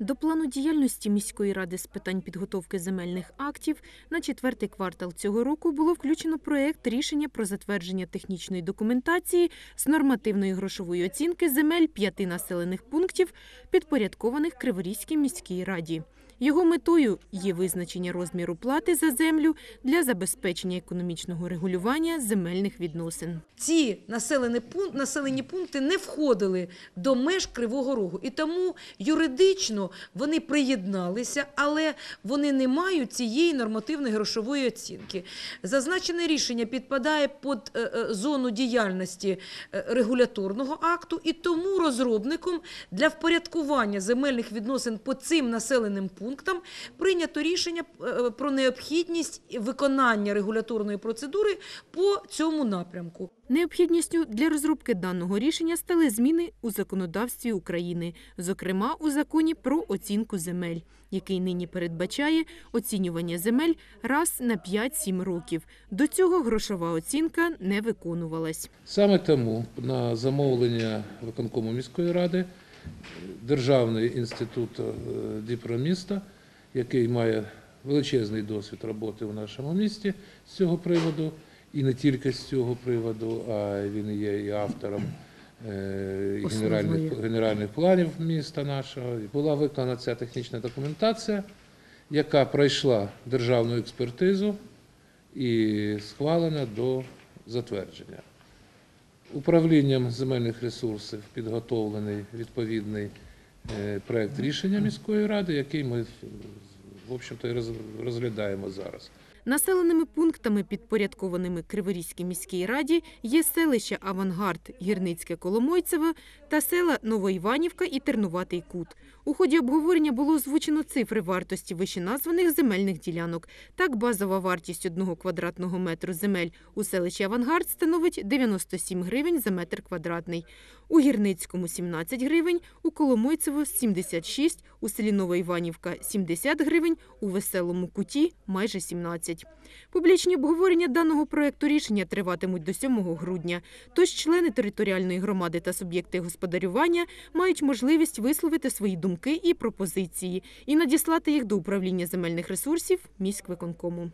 До плану діяльності міської ради з питань підготовки земельних актів на четвертий квартал цього року було включено проект рішення про затвердження технічної документації з нормативної грошової оцінки земель п'яти населених пунктів, підпорядкованих Криворізькій міській раді. Його метою є визначення розміру плати за землю для забезпечення економічного регулювання земельних відносин. ці населені, пункт, населені пункти не входили до меж Кривого Рогу. І тому юридично вони приєдналися, але вони не мають цієї нормативної грошової оцінки. Зазначене рішення підпадає під е, е, зону діяльності е, регуляторного акту, і тому розробником для впорядкування земельних відносин по цим населеним пунктам прийнято рішення про необхідність виконання регуляторної процедури по цьому напрямку. Необхідністю для розробки даного рішення стали зміни у законодавстві України, зокрема у законі про оцінку земель, який нині передбачає оцінювання земель раз на 5-7 років. До цього грошова оцінка не виконувалась. Саме тому на замовлення виконкому міської ради Державний інститут е, Дніпроміста, який має величезний досвід роботи в нашому місті з цього приводу, і не тільки з цього приводу, а він є і автором генеральних, генеральних планів міста нашого. Була виконана ця технічна документація, яка пройшла державну експертизу і схвалена до затвердження. Управлінням земельних ресурсів підготовлений відповідний е, проект рішення міської ради, який ми в общем-то і розглядаємо зараз. Населеними пунктами, підпорядкованими Криворізькій міській раді, є селища Авангард, Гірницьке Коломойцеве та села Новоіванівка і Тернуватий Кут. У ході обговорення було озвучено цифри вартості вищеназваних земельних ділянок. Так, базова вартість одного квадратного метру земель у селищі Авангард становить 97 гривень за метр квадратний. У Гірницькому – 17 гривень, у Коломойцево – 76, у селі Новоіванівка – 70 гривень, у Веселому Куті – майже 17. Публічні обговорення даного проекту рішення триватимуть до 7 грудня. Тож члени територіальної громади та суб'єкти господарювання мають можливість висловити свої думки і пропозиції і надіслати їх до управління земельних ресурсів міськвиконкому.